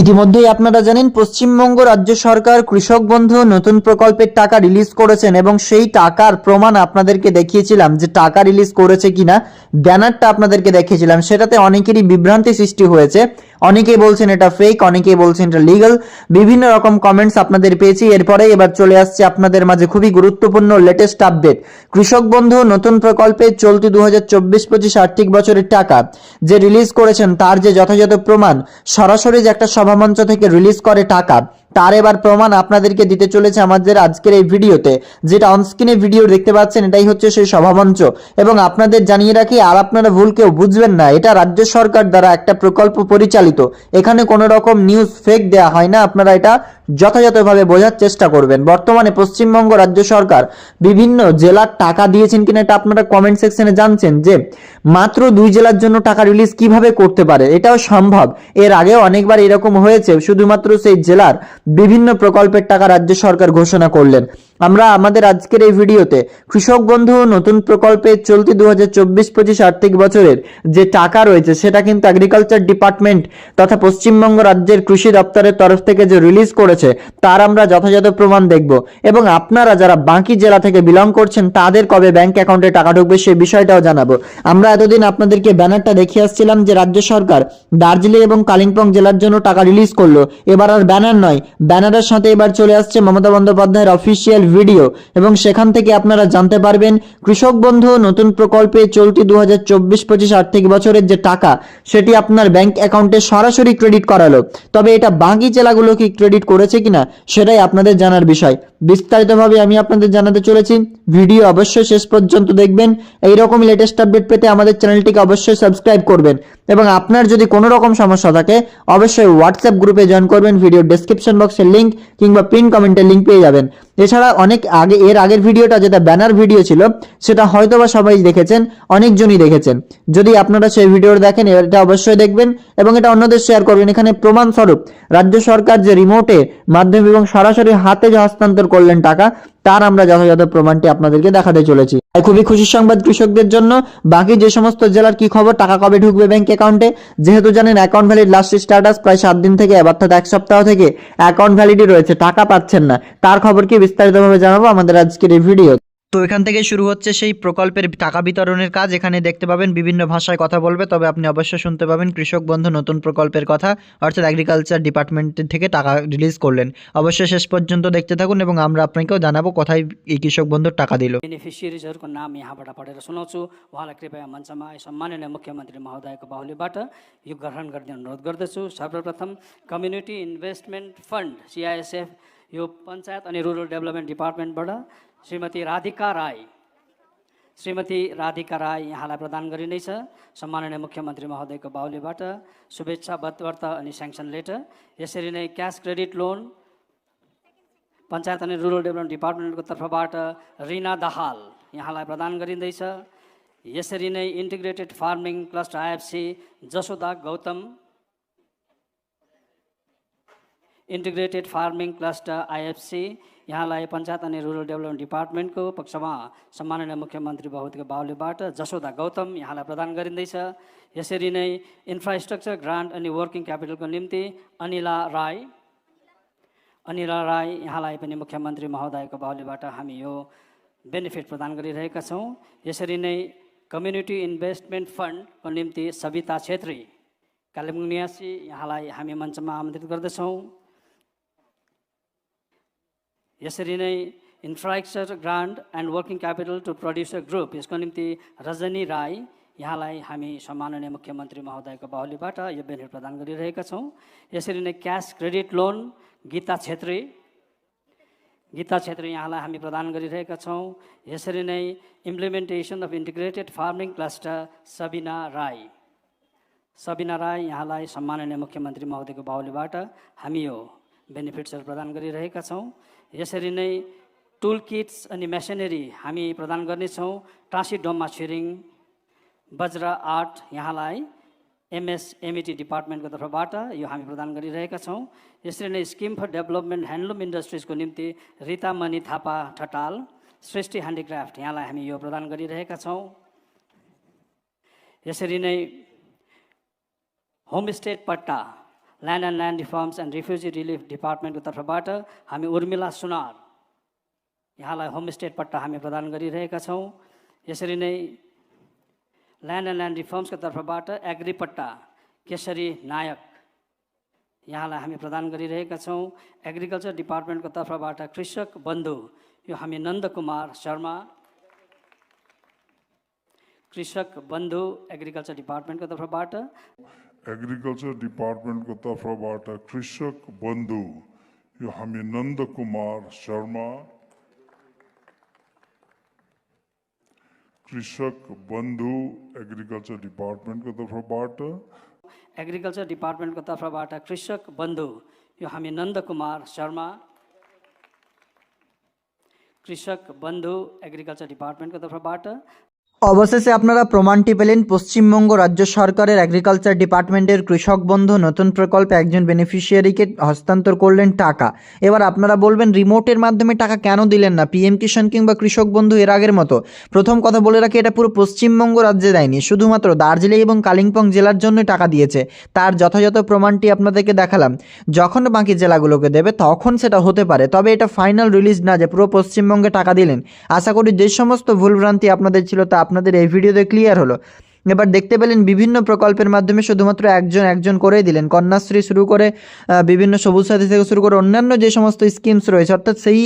ইতিমধ্যেই আপনারা জানেন, পশ্চিমবঙ্গ রাজ্য সরকার কৃষক বন্ধু নতুন প্রকল্পের টাকা রিলিজ করেছেন এবং সেই টাকার প্রমাণ আপনাদেরকে দেখিয়েছিলাম যে টাকা রিলিজ করেছে কিনা, ব্যানারটা আপনাদেরকে দেখিয়েছিলাম। সেটাতে অনেকেরই বিভ্রান্তি সৃষ্টি হয়েছে। অনেকেই বলছেন এটা ফেক অনেকেই বলছেন এটা লিগাল বিভিন্ন রকম কমেন্টস আপনাদের পেয়েছি। এরপরে এবার চলে আসছে আপনাদের মাঝে খুবই গুরুত্বপূর্ণ লেটেস্ট আপডেট কৃষক বন্ধু নতুন প্রকল্পে চলতি দু হাজার চব্বিশ পঁচিশ আর্থিক বছরের টাকা যে রিলিজ করেছেন, তার যে যথাযথ প্রমাণ, সরাসরি যে একটা সভামঞ্চ থেকে রিলিজ করে টাকা। তার এবার প্রমাণ আপনাদেরকে দিতে চলেছে আমাদের আজকের এই ভিডিওতে। যেটা অনস্ক্রিনে ভিডিও দেখতে পাচ্ছেন, এটাই হচ্ছে সেই সভামঞ্চ। এবং আপনাদের জানিয়ে রাখি, আর আপনারা ভুল কেউ বুঝবেন না, এটা রাজ্য সরকার দ্বারা একটা প্রকল্প পরিচালিত। এখানে কোনো রকম নিউজ ফেক দেয়া হয় না, আপনারা এটা যথাযথভাবে বোঝার চেষ্টা করবেন। বর্তমানে পশ্চিমবঙ্গ রাজ্য সরকার বিভিন্ন জেলার টাকা দিয়েছেন কিনা এটা আপনারা কমেন্ট সেকশনে জানছেন যে, মাত্র দুই জেলার জন্য টাকা রিলিজ কীভাবে করতে পারে? এটাও সম্ভব। এর আগেও অনেকবার এরকম হয়েছে, শুধুমাত্র সেই জেলার বিভিন্ন প্রকল্পের টাকা রাজ্য সরকার ঘোষণা করলেন। আমরা আমাদের আজকের এই ভিডিওতে কৃষক বন্ধু নতুন প্রকল্পে চলতি দু হাজার চব্বিশ পঁচিশ আর্থিক বছরের যে টাকা রয়েছে, সেটা কিন্তু অ্যাগ্রিকালচার ডিপার্টমেন্ট তথা পশ্চিমবঙ্গ রাজ্যের কৃষি দপ্তরের তরফ থেকে যে রিলিজ করেছে, তার আমরা যথাযথ প্রমাণ দেখব। এবং আপনারা যারা বাকি জেলা থেকে বিলং করছেন, তাদের কবে ব্যাংক অ্যাকাউন্টে টাকা ঢুকবে, সেই বিষয়টাও জানাব। আমরা এতদিন আপনাদেরকে ব্যানারটা দেখিয়ে আসছিলাম যে রাজ্য সরকার দার্জিলিং এবং কালিম্পং জেলার জন্য টাকা রিলিজ করল। এবার আর ব্যানার নয়, ব্যানারের সাথে এবার চলে আসছে মমতা বন্দ্যোপাধ্যায়ের অফিসিয়াল ভিডিও এবং সেখান থেকে আপনারা জানতে পারবেন, কৃষক বন্ধু, নতুন প্রকল্পে চলতি দু হাজার চব্বিশ পঁচিশ আর্থিক বছরের যে টাকা, সেটি আপনার ব্যাংক অ্যাকাউন্টে সরাসরি ক্রেডিট করালো। তবে এটা বাকি জেলাগুলো কি ক্রেডিট করেছে কিনা, সেটাই আপনাদের জানার বিষয়। বিস্তারিতভাবে আমি আপনাদের জানাতে চলেছি। ভিডিও অবশ্যই শেষ পর্যন্ত দেখবেন। এইরকমই লেটেস্ট আপডেট পেতে আমাদের চ্যানেলটিকে অবশ্যই সাবস্ক্রাইব করবেন। এবং আপনার যদি কোনো রকম সমস্যা থাকে, অবশ্যই হোয়াটসঅ্যাপ গ্রুপে জয়েন করবেন ভিডিও ডেসক্রিপশন বক্সের লিঙ্ক কিংবা পিন কমেন্টের লিঙ্ক পেয়ে যাবেন। এছাড়া অনেক আগে, এর আগের ভিডিওটা যেটা ব্যানার ভিডিও ছিল, সেটা হয়তোবা সবাই দেখেছেন, অনেকজনই দেখেছেন। যদি আপনারা সেই ভিডিও দেখেন, এটা অবশ্যই দেখবেন এবং এটা অন্যদের শেয়ার করবেন। এখানে প্রমাণস্বরূপ রাজ্য সরকার যে রিমোটে মাধ্যমে এবং সরাসরি হাতে যে হস্তান্তর করলেন টাকা তার আমরা যথাযথ প্রমাণটি আপনাদেরকে দেখাতে চলেছি। তাই খুবই খুশির সংবাদ কৃষকদের জন্য। বাকি যে সমস্ত জেলার কি খবর, টাকা কবে ঢুকবে ব্যাংক অ্যাকাউন্টে যেহেতু জানেন অ্যাকাউন্ট ভ্যালিড লাস্ট স্ট্যাটাস প্রায় সাত দিন থেকে অর্থাৎ এক সপ্তাহ থেকে অ্যাকাউন্ট ভ্যালিডি রয়েছে, টাকা পাচ্ছেন না। তার খবর কি বিস্তারিতভাবে জানাব আমাদের আজকের এই ভিডিও তো এখান থেকে শুরু হচ্ছে সেই প্রকল্পের টাকা বিতরণের কাজ এখানে দেখতে পাবেন বিভিন্ন ভাষায় কথা বলবে তবে আপনি অবশ্যই শুনতে পাবেন কৃষক বন্ধু নতুন প্রকল্পের কথা অর্থাৎ এগ্রিকালচার ডিপার্টমেন্টের থেকে টাকা রিলিজ করলেন অবশ্যই শেষ পর্যন্ত দেখতে থাকুন এবং আমরা আপনাকেও জানাবো কোথায় এই কৃষক বন্ধুর টাকা দিল बेनिफिसियरिजहरूको नाम यहाँबाट पढेर सुनाउँछु उहाँलाई कृपया मञ्चमा आए माननीय मुख्यमन्त्री महोदयको बाहुलीबाट यो ग्रहण गर्ने अनुरोध गर्दछु सर्वप्रथम कम्युनिटी इन्भेस्टमेन्ट फन्ड सिआइएसएफ यो पञ्चायत अनि रुरल डेभलपमेन्ट डिपार्टमेन्टबाट श्रीमती राधिका राई श्रीमती राधिका राई यहाँलाई प्रदान गरिनेछ सम्माननीय मुख्यमन्त्री महोदयको बाहुलीबाट शुभेच्छा बतवर्त अनि स्याङ्सन लेटर। यसरी नै क्यास क्रेडिट लोन पञ्चायत अनि रुरल डेभलपमेन्ट डिपार्टमेन्टको तर्फबाट रिना दाहाल यहाँलाई प्रदान गरिँदैछ। यसरी नै integrated farming cluster IFC Jasoda Gautam integrated farming cluster IFC यहाँलाई पञ्चायत अनि रुरल डेभलपमेन्ट डिपार्टमेन्टको पक्षमा सम्माननीय मुख्यमन्त्री बहुतको बाहुलीबाट जसोदा गौतम यहाँलाई प्रदान गरिँदैछ। यसरी नै इन्फ्रास्ट्रक्चर ग्रान्ट अनि वर्किङ क्यापिटलको निम्ति अनिला राई अनिला राई यहाँलाई पनि मुख्यमन्त्री महोदयको बाहुलीबाट हामी यो बेनिफिट प्रदान गरिरहेका छौँ। यसरी नै कम्युनिटी इन्भेस्टमेन्ट फन्डको निम्ति सविता छेत्री कालिम्पोङ निवासी यहाँलाई हामी मञ्चमा आमन्त्रित गर्दछौँ। यसरी नै infrastructure grant and working capital to producer group यसको निम्ति रजनी राई यहाँलाई हामी सम्माननीय मुख्यमन्त्री महोदयको बाहुलीबाट यो बेनिफिट प्रदान गरिरहेका छौँ। यसरी नै cash credit loan Gita Chhetri Gita Chhetri यहाँलाई हामी प्रदान गरिरहेका छौँ। यसरी नै implementation of integrated farming cluster Sabina Rai. Sabina Rai यहाँलाई सम्माननीय मुख्यमन्त्री महोदयको बाहुलीबाट हामी यो बेनिफिट्सहरू प्रदान गरिरहेका छौँ। यसरी नै टुल किट्स अनि मेसिनरी हामी प्रदान गर्नेछौँ। टाँसी डोमा छिरिङ वज्र आर्ट यहाँलाई एमएस एमइटी डिपार्टमेन्टको तर्फबाट यो हामी प्रदान गरिरहेका छौँ। यसरी नै स्किम फर डेभलपमेन्ट ह्यान्डलुम इन्डस्ट्रिजको निम्ति रितामणि थापा ठटाल सृष्टि ह्यान्डिक्राफ्ट यहाँलाई हामी यो प्रदान गरिरहेका छौँ। यसरी नै होमस्टे पट्टा land and land reforms and refugee relief डिपार्टमेन्टको तर्फबाट हामी उर्मिला सुनार। यहाँलाई होमस्टेट पट्टा हामी प्रदान गरिरहेका छौँ। यसरी नै ल्यान्ड एन्ड ल्यान्ड रिफर्म्सको तर्फबाट एग्री पट्टा केशरी नायक यहाँलाई हामी प्रदान गरिरहेका छौँ। एग्रिकल्चर डिपार्टमेन्टको तर्फबाट कृषक बन्धु यो हामी नन्दकुमार शर्मा। कृषक बन्धु एग्रिकल्चर डिपार्टमेन्टको तर्फबाट। एग्रिकल्चर डिपार्टमेन्टको तर्फबाट कृषक बन्धु यो हामी नन्दकुमार शर्मा कृषक बन्धु एग्रिकल्चर डिपार्टमेन्टको तर्फबाट एग्रिकल्चर डिपार्टमेन्टको तर्फबाट कृषक बन्धु यो हामी नन्दकुमार शर्मा कृषक बन्धु एग्रिकल्चर डिपार्टमेन्टको तर्फबाट অবশেষে আপনারা প্রমাণটি পেলেন, পশ্চিমবঙ্গ রাজ্য সরকারের এগ্রিকালচার ডিপার্টমেন্টের কৃষক বন্ধু নতুন প্রকল্পে একজন বেনিফিশিয়ারিকে হস্তান্তর করলেন টাকা। এবার আপনারা বলবেন রিমোটের মাধ্যমে টাকা কেন দিলেন না? পিএম কিষাণ কিংবা কৃষক বন্ধু এর আগের মতো? প্রথম কথা বলে রাখি, এটা পুরো পশ্চিমবঙ্গ রাজ্যে দেয়নি। শুধুমাত্র দার্জিলিং এবং কালিম্পং জেলার জন্য টাকা দিয়েছে। তার যথাযথ প্রমাণটি আপনাদেরকে দেখালাম। যখন বাকি জেলাগুলোকে দেবে, তখন সেটা হতে পারে। তবে এটা ফাইনাল রিলিজ না যে পুরো পশ্চিমবঙ্গে টাকা দিলেন। আশা করি যে সমস্ত ভুলভ্রান্তি আপনাদের ছিল তা আপনাদের এই ভিডিওতে ক্লিয়ার হলো। এবার দেখতে পেলেন বিভিন্ন প্রকল্পের মাধ্যমে শুধুমাত্র একজন একজন করেই দিলেন। কন্যাশ্রী শুরু করে বিভিন্ন সবুজ সাথী থেকে শুরু করে অন্যান্য যে সমস্ত স্কিমস রয়েছে, অর্থাৎ সেই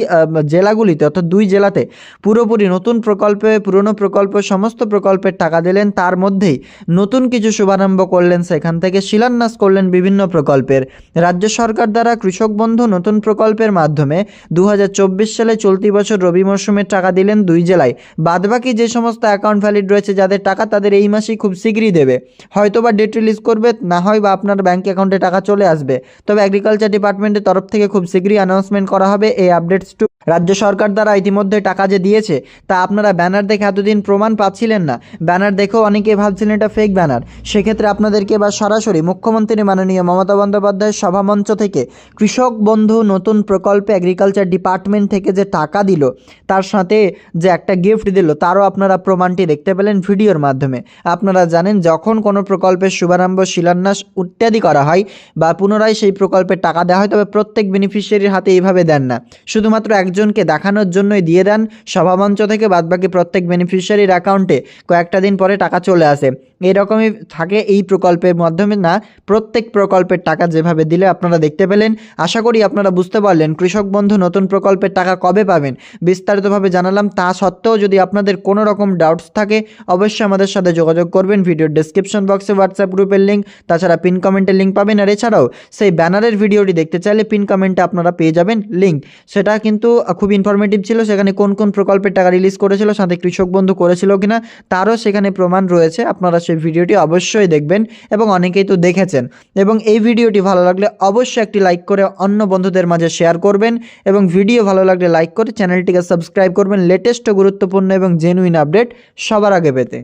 জেলাগুলিতে, অর্থাৎ দুই জেলাতে পুরোপুরি নতুন প্রকল্পে, পুরনো প্রকল্প, সমস্ত প্রকল্পের টাকা দিলেন। তার মধ্যেই নতুন কিছু শুভারম্ভ করলেন। সেখান থেকে শিলান্যাস করলেন বিভিন্ন প্রকল্পের। রাজ্য সরকার দ্বারা কৃষক বন্ধু নতুন প্রকল্পের মাধ্যমে দু হাজার চব্বিশ সালে চলতি বছর রবি মরশুমের টাকা দিলেন দুই জেলায়। বাদবাকি যে সমস্ত অ্যাকাউন্ট ভ্যালিড রয়েছে, যাদের টাকা তাদের এই মাসেই খুব শীঘ্রই দেবে। হয়তো বা ডেট রিলিজ করবে, না হয় বা আপনার ব্যাঙ্ক অ্যাকাউন্টে টাকা চলে আসবে। তবে অ্যাগ্রিকালচার ডিপার্টমেন্টের তরফ থেকে খুব শীঘ্রই অ্যানাউন্সমেন্ট করা হবে। এই আপডেটস টু রাজ্য সরকার দ্বারা ইতিমধ্যে টাকা যে দিয়েছে, তা আপনারা ব্যানার দেখে এতদিন প্রমাণ পাচ্ছিলেন না। ব্যানার দেখেও অনেকে ভাবছিলেন এটা ফেক ব্যানার সেক্ষেত্রে আপনাদেরকে এবার সরাসরি মুখ্যমন্ত্রী মাননীয় মমতা বন্দ্যোপাধ্যায়ের সভামঞ্চ থেকে কৃষক বন্ধু নতুন প্রকল্পে এগ্রিকালচার ডিপার্টমেন্ট থেকে যে টাকা দিল, তার সাথে যে একটা গিফট দিল, তারও আপনারা প্রমাণটি দেখতে পেলেন ভিডিওর মাধ্যমে। আপনারা জানেন, যখন কোনো প্রকল্পের শুভারম্ভ, শিলান্যাস ইত্যাদি করা হয় বা পুনরায় সেই প্রকল্পের টাকা দেওয়া হয়, তবে প্রত্যেক বেনিফিশিয়ারির হাতে এইভাবে দেন না। শুধুমাত্র একজনকে দেখানোর জন্যই দিয়ে দেন সভামঞ্চ থেকে বাদবাকি প্রত্যেক বেনিফিশিয়ারির অ্যাকাউন্টে কয়েকটা দিন পরে টাকা চলে আসে। এরকমই থাকে এই প্রকল্পের মাধ্যমে না, প্রত্যেক প্রকল্পের টাকা যেভাবে দিলে আপনারা দেখতে পেলেন। আশা করি আপনারা বুঝতে পারলেন, কৃষক বন্ধু নতুন প্রকল্পের টাকা কবে পাবেন। বিস্তারিতভাবে জানালাম, তা সত্ত্বেও যদি আপনাদের কোনো রকম ডাউটস থাকে, অবশ্যই আমাদের সাথে যোগাযোগ করবেন। ভিডিওর ডেসক্রিপশন বক্সে হোয়াটসঅ্যাপ গ্রুপের লিঙ্ক তাছাড়া পিন কমেন্টের লিঙ্ক পাবেন। আর এছাড়াও, সেই ব্যানারের ভিডিওটি দেখতে চাইলে পিন কমেন্টে আপনারা পেয়ে যাবেন লিঙ্ক সেটা কিন্তু খুব ইনফরমেটিভ ছিল, সেখানে কোন কোন প্রকল্পের টাকা রিলিজ করেছিল, সাথে কৃষক বন্ধু করেছিল কিনা, তারও সেখানে প্রমাণ রয়েছে। আপনারা সেই ভিডিওটি অবশ্যই দেখবেন এবং অনেকেই তো দেখেছেন। এবং এই ভিডিওটি ভালো লাগলে অবশ্যই একটি লাইক করে অন্য বন্ধুদের মাঝে শেয়ার করবেন এবং ভিডিও ভালো লাগলে লাইক করে চ্যানেলটিকে সাবস্ক্রাইব করবেন লেটেস্ট গুরুত্বপূর্ণ এবং জেনুইন আপডেট সবার আগে পেতে।